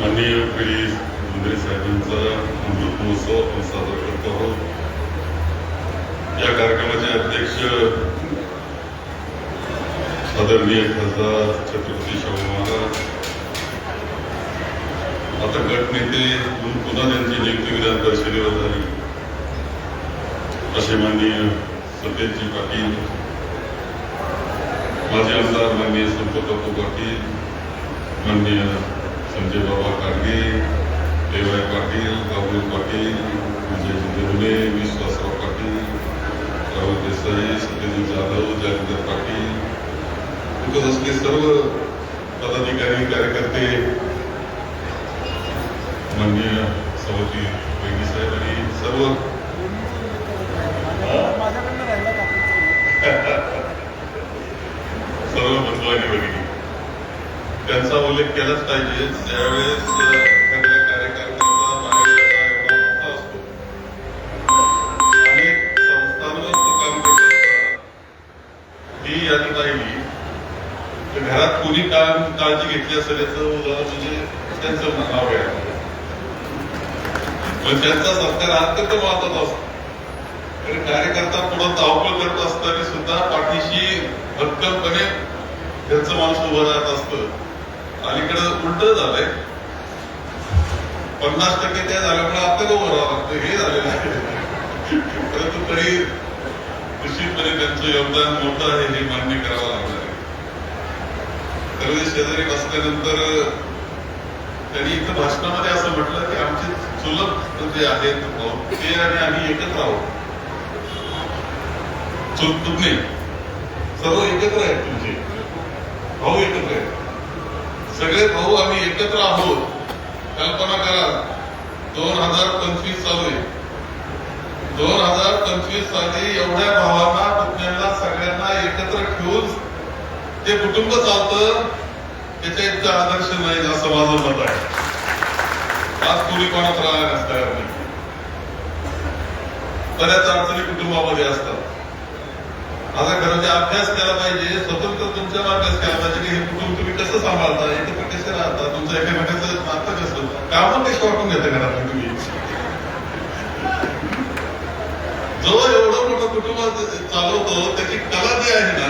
माननीय श्री मुंद्रे साहेबांचा अमृत आपण साजरा करतो आहोत. या कार्यक्रमाचे अध्यक्ष आदरणीय खासदार छत्रपती शाहू महाराज आता गटनेते म्हणून पुन्हा त्यांची नियुक्ती विधान परिषदेवर झाली. असे माननीय सत्यजी पाटील माजी आमदार माननीय संपतबाबू पाटील माननीय संजय बाबा काडगे देवराय पाटील राहुल पाटील विजय जिंदुले विश्वासराव पाटील राहुल देसाई सत्यजित जाधव जालिंदर पाटील इथं असले सर्व पदाधिकारी कार्यकर्ते माननीय सभापती वैद्य साहेब आणि सर्व सर्व बंधू आणि भगिनी. त्यांचा उल्लेख केलाच पाहिजे. ज्यावेळेस एखाद्या कार्यकर्त्याचा बाहेरचा एवढा मोठा असतो. अनेक संस्थांवर तो काम करत असताना ही यादी पाहिली. तर घरात कोणी काम काळजी घेतली असेल याचं उदाहरण म्हणजे त्यांचं नाव आहे. पण त्यांचा सरकार अत्यंत महत्त्वाचा असतो. कारण कार्यकर्ता पुढे धावपळ करत असताना सुद्धा पाठीशी भक्कमपणे त्यांचं माणूस उभं राहत असतं. अलीकडे उलट झालंय. पन्नास टक्के त्या झाल्यामुळे आपल्याला उभं राहावं लागतं? हे झालेलं आहे. परंतु तरी निश्चितपणे त्यांचं योगदान मोठं आहे हे मान्य करावं लागणार आहे. तर शेजारी बसल्यानंतर त्यांनी इथं भाषणामध्ये असं म्हटलं की आमचे चुलत जे आहेत ते आणि आम्ही एकत्र आहोत. चूक तुम्ही सर्व एकत्र आहेत तुमचे. भाऊ एकत्र आहेत. सगळे भाऊ आम्ही एकत्र आहोत. कल्पना करा दोन हजार पंचवीस चालू आहे. दोन हजार पंचवीस साली एवढ्या भावांना कुटुंबांना सगळ्यांना एकत्र ठेवून जे कुटुंब चालतं त्याच्या इतकं आदर्श नाही असं माझं मत आहे. आज कोणी कोणात राहायला नाही. बऱ्याच अडचणी कुटुंबामध्ये असतात. माझा घराचा अभ्यास केला पाहिजे. स्वतंत्र तुमच्या अभ्यास केला पाहिजे की हे कुटुंब तुम्ही कसं सांभाळता? एकत्र कसे राहता. तुमचं एकमेकाचं नातं कसं? कामं कशी वाटून घेता घरात तुम्ही? जो एवढं मोठं कुटुंब चालवतो त्याची कला जी आहे ना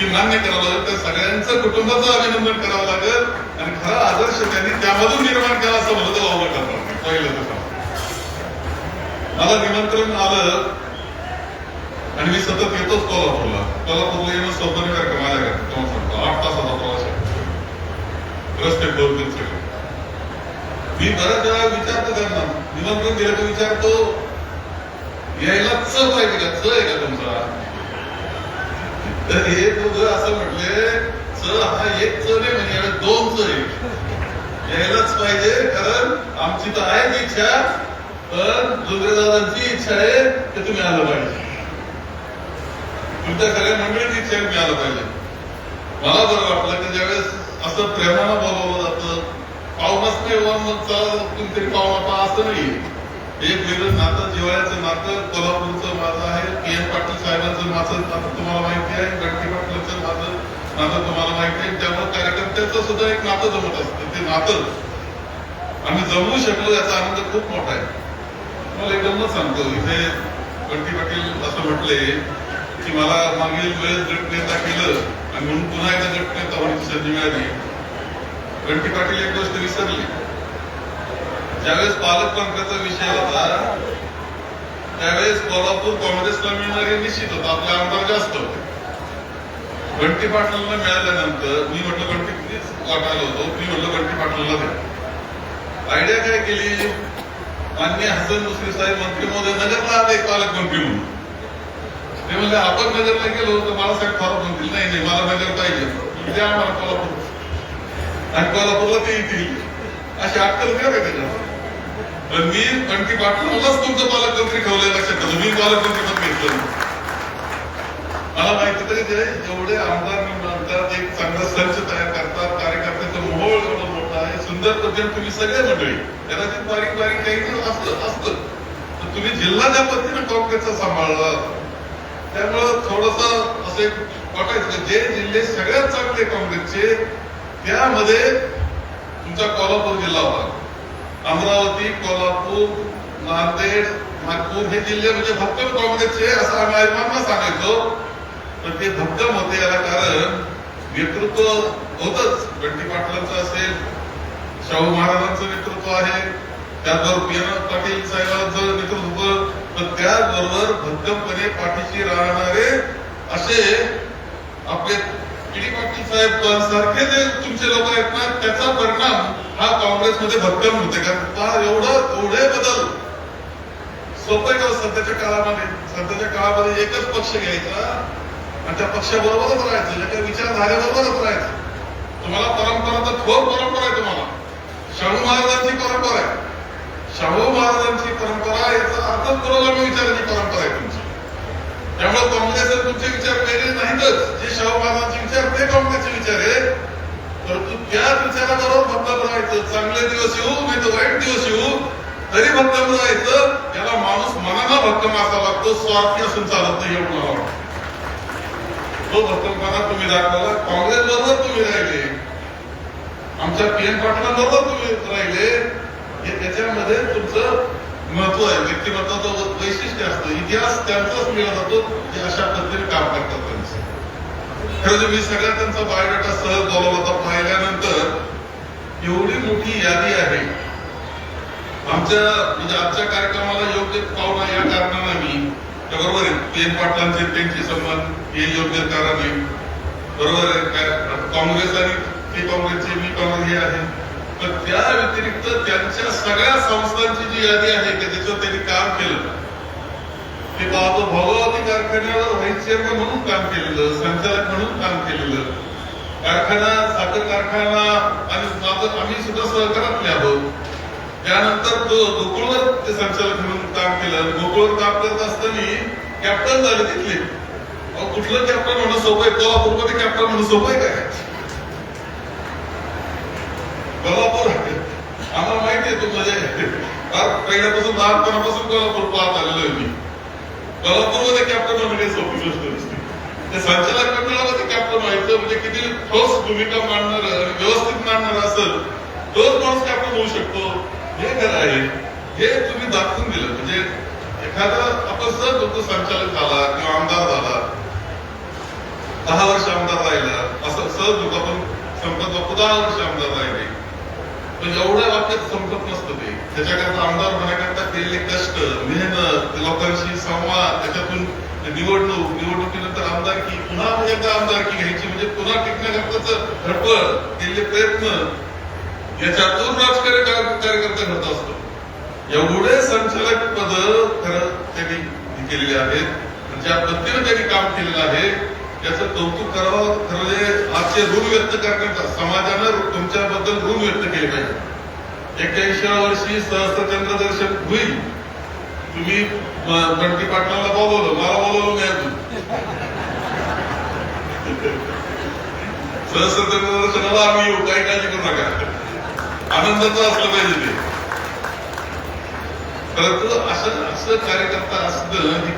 ती मान्य करावं लागेल. त्या सगळ्यांचं कुटुंबाचं अभिनंदन करावं लागेल. आणि खरा आदर्श त्यांनी त्यामधून निर्माण केला असं म्हणतो तर वावगं पहिलं तर मला निमंत्रण आलं. आणि मी सतत येतोच कोल्हापूरला. कोल्हापूरला येणं स्वप्न का माझ्या घरात तुम्हाला सांगतो. आठ तासाचा प्रवास आहे. रस्ते दोन सगळे. मी बऱ्याच वेळा विचारतो त्यांना. निमंत्रण दिलं तर विचारतो? यायला च पाहिजे का? च आहे का तुमचा? तर हे दोघं असं म्हटले च हा एक च नाही म्हणजे यावेळी दोन च आहे. यायलाच पाहिजे कारण आमची तर आहे इच्छा पण दुसऱ्या दादांची इच्छा आहे की तुम्ही आलं पाहिजे. तुमच्या सगळ्या मंडळींनी चेक मिळाला पाहिजे. मला बरं वाटलं की ज्यावेळेस असं प्रेमानं बोलवलं जातं पाहुणाच नाही वन कोणतरी पाहुणा पा असं नाही. एक वेगळं नातं जिवाळ्याचं नातं कोल्हापूरचं माझं आहे के एन पाटील साहेबांचं माझं नातं तुम्हाला माहिती आहे गणपती पाटलांचं माझं नातं तुम्हाला माहिती आहे त्यामुळे कार्यकर्त्याचं सुद्धा एक नातं जमत असतं. ते नातं आम्ही जमवू शकलो याचा आनंद खूप मोठा आहे. मला एकदम सांगतो. इथे गणपती पाटील असं म्हटले की मला मागील वेळेस गटनेता केलं आणि म्हणून पुन्हा एकदा गटनेता होण्याची संधी मिळाली. गणपती पाटील एक गोष्ट विसरली. ज्यावेळेस पालकमंत्र्याचा विषय होता त्यावेळेस कोल्हापूर काँग्रेसला मिळणारे निश्चित होतं. आपला आमदार जास्त होते. गणपती पाटलांना मिळाल्यानंतर मी म्हटलं गणपती वाटायला होतो. मी म्हटलं गणपती पाटलांना द्या. आयडिया काय केली? मान्य हसन मुश्रीफ साहेब मंत्री महोदय नगरला आले पालकमंत्री म्हणून. ते म्हणजे आपण नगरला गेलो तर बाळासाहेब थोरात म्हणतील नाही नाही मला नगर पाहिजे. द्या आम्हाला कोल्हापूर आणि कोल्हापूरला ते येतील अशी अक्कल काय का त्याच्यात. पण मी आणखी पाटलांनाच तुमचं पालकमंत्री ठेवलंय लक्षात ठेवलं मी पालकमंत्री पण घेतलं मला माहिती तरी ते जेवढे आमदार म्हणतात एक चांगला संच तयार करतात कार्यकर्त्याचं मोहोळ एवढं मोठं आहे सुंदर पद्धतीने तुम्ही सगळे मंडळी कदाचित बारीक बारीक काही असतं असतं तर तुम्ही जिल्हा ज्या पद्धतीने काँग्रेसचा सांभाळला त्यामुळं थोडस असे वाटायचं जे जिल्हे सगळ्यात चांगले काँग्रेसचे त्यामध्ये तुमचा कोल्हापूर जिल्हा होता. अमरावती कोल्हापूर नांदेड नागपूर हे जिल्हे म्हणजे भक्कम काँग्रेसचे असं आम्ही अभिमानानं सांगायचो. पण ते भक्कम होते याला कारण नेतृत्व होतच. बंटी पाटलांचं असेल शाहू महाराजांचं नेतृत्व आहे त्याचबरोबर पी एन पाटील साहेबांचं नेतृत्व पण त्याचबरोबर भक्कमपणे पाठीशी राहणारे असे आपले पाटील साहेब सारखे जे तुमचे लोक आहेत ना त्याचा परिणाम हा काँग्रेसमध्ये भक्कम होते कारण पहा एवढं एवढे बदल? सोपे का हो सध्याच्या काळामध्ये? सध्याच्या काळामध्ये एकच पक्ष घ्यायचा आणि त्या पक्षाबरोबरच राहायचं. एका विचारधारेबरोबरच राहायचं. तुम्हाला परंपरा तर थोर परंपरा आहे तुम्हाला. शाहू महाराजांची परंपरा आहे. शाहू महाराजांची परंपरा याचा अर्थ पुरोगामी विचारांची परंपरा आहे तुमची. त्यामुळे काँग्रेसचे तुमचे विचार वेगळे नाहीतच. जे शाहू महाराजांचे विचार ते काँग्रेसचे विचार आहे. परंतु त्याच विचाराबरोबर भक्कम राहायचं चांगले दिवस येऊ नाही तर वाईट दिवस येऊ. तरी भक्कम राहायचं याला माणूस मनाला भक्कम असा लागतो. स्वार्थी असून चालत नाही एवढं मला वाटतं. तो भक्कमपणा तुम्ही दाखवला. काँग्रेस बरोबर तुम्ही राहिले. आमच्या पी एन पाटलांबरोबर तुम्ही राहिले. हे त्याच्यामध्ये तुमचं महत्त्व आहे. व्यक्तिमत्वाचं वैशिष्ट्य असतं. इतिहास त्यांचाच मिळत जातो जे अशा पद्धतीने काम करतात त्यांचं. खरं तर मी सगळ्या त्यांचा बायोडाटा सहज बोलवला होता. पाहिल्यानंतर एवढी मोठी यादी आहे. आमच्या म्हणजे आजच्या कार्यक्रमाला योग्य पाहुणा या कारणानं मी त्या बरोबर आहे. पेन पाटलांचे त्यांचे संबंध हे योग्य कारण आहे. बरोबर आहे. काय काँग्रेस आणि ते काँग्रेसचे मी काँग्रेस हे आहे. पण त्या व्यतिरिक्त त्यांच्या सगळ्या संस्थांची जी यादी आहे की त्याच्यावर त्यांनी काम केलं. ते पाहतो भगवती कारखान्यावर व्हाईस चेअरमन म्हणून काम केलेलं संचालक म्हणून काम केलेलं. कारखाना साखर कारखाना आणि माझं आम्ही सुद्धा सहकारातले आहोत त्यानंतर तो गोकुळवर ते संचालक म्हणून काम केलं. गोकुळवर काम करत असताना कॅप्टन झाले तिथले. कुठलं कॅप्टन म्हणणं सोपं आहे? कोल्हापूरमध्ये कॅप्टन म्हणणं सोपं आहे काय? कोल्हापूर आम्हाला माहिती आहे तू. म्हणजे पहिल्यापासून लहानपणापासून कोल्हापूर पाहत आलेलो आहे मी. कोल्हापूरमध्ये कॅप्टन होणं काही सोपी गोष्ट ते संचालक मंडळामध्ये कॅप्टन व्हायचं म्हणजे किती ठोस भूमिका मांडणार व्यवस्थित मांडणार असेल तोच माणूस कॅप्टन होऊ शकतो. हे खरं आहे. हे तुम्ही दाखवून दिलं. म्हणजे एखादा आपण सहज होतो संचालक झाला किंवा आमदार झाला दहा वर्ष आमदार राहिला असं सहज होतो आपण संपत दहा वर्ष आमदार राहिले. पण एवढ्या वाक्यात संपत नसतं ते. त्याच्याकरता आमदार होण्याकरता केलेले कष्ट मेहनत लोकांशी संवाद त्याच्यातून निवडणूक निवडणुकीनंतर आमदारकी पुन्हा एकदा आमदारकी घ्यायची म्हणजे पुन्हा टिकण्याकरताच धडपड केलेले प्रयत्न याच्यातून राजकार्य कार्य- कार्यकर्ता घडत असतो. एवढे संचालक पद खरं त्यांनी केलेले आहेत ज्या पद्धतीने त्यांनी काम केलेलं आहे याचं कौतुक करावं खरं म्हणजे आजचे ऋण व्यक्त करण्याचा समाजानं तुमच्याबद्दल ऋण व्यक्त केले पाहिजे. एक्क्याऐंशी वर्षी सहस्त्रचंद्र दर्शन होईल. तुम्ही गणपती बंटी पाटलाला बोलवलं मला बोलवलं नाही अजून. सहस्त्रचंद्र दर्शनाला आम्ही येऊ काही काळजी करू नका. आनंदाचं असलं पाहिजे ते. परंतु असं असं कार्यकर्ता असणं हे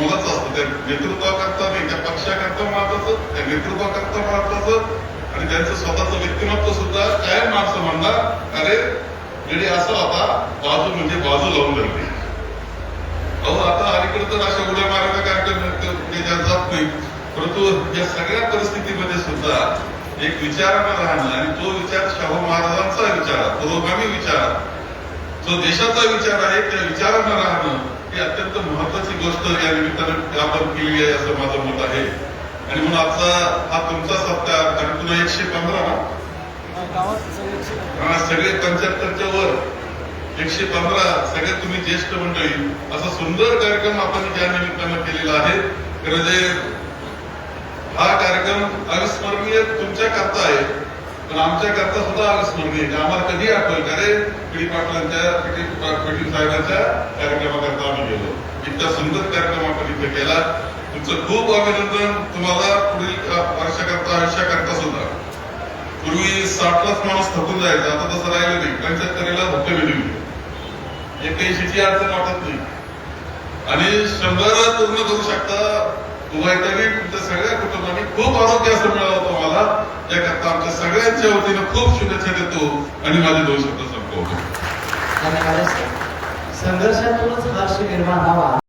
फार मोलाचं असतं त्या नेतृत्वाकरता नाही त्या पक्षाकरता महत्वाचं त्या नेतृत्वाकरता महत्वाचं आणि त्यांचं स्वतःचं व्यक्तिमत्व सुद्धा कायम माणसं म्हणणार. अरे म्हणजे असं आता बाजू म्हणजे बाजू लावून धरली अहो आता अलीकडे तर अशा उड्या मारायचा कार्यक्रम त्याच्यात जात नाही. परंतु या सगळ्या परिस्थितीमध्ये सुद्धा एक विचारानं राहणं आणि तो विचार शाहू महाराजांचा विचार पुरोगामी विचार. जो देशाचा विचार आहे त्या विचारानं राहणं ही अत्यंत महत्वाची गोष्ट या निमित्तानं आपण केली आहे असं माझं मत आहे. आणि म्हणून आजचा हा तुमचा सप्ताह आणि पुन्हा एकशे पंधरा ना? सगळे पंच्याहत्तरच्या वर एकशे पंधरा सगळे तुम्ही ज्येष्ठ मंडळी असा सुंदर कार्यक्रम आपण या निमित्तानं केलेला आहे खरं जे हा कार्यक्रम अविस्मरणीय तुमच्या करता आहे. आमच्या करता सुद्धा अविस्मरणीय आहे. म्हणजे आम्हाला कधी आठवल का रे पिढी पाटलांच्या पिढी पाटील साहेबांच्या कार्यक्रमाकरता आम्ही गेलो. इतका सुंदर कार्यक्रम आपण इथे केला. तुमचं खूप अभिनंदन तुम्हाला पुढील वर्षाकरता आयुष्याकरता सुद्धा. पूर्वी साठलाच माणूस थकून जायचा. आता तसं राहिलं नाही. पंच्याहत्तरीला भक्त काही एक्क्याऐंशीची अडचण वाटत नाही. आणि शंभर पूर्ण करू शकता. उभयतांनी तुमच्या सगळ्या कुटुंबाने खूप आरोग्य असं मिळावं. होतं मला व्हावा याकरता आमच्या सगळ्यांच्या वतीनं खूप शुभेच्छा देतो आणि माझे दोन शब्द संपवतो. धन्यवाद संघर्षातूनच हर्ष निर्माण व्हावा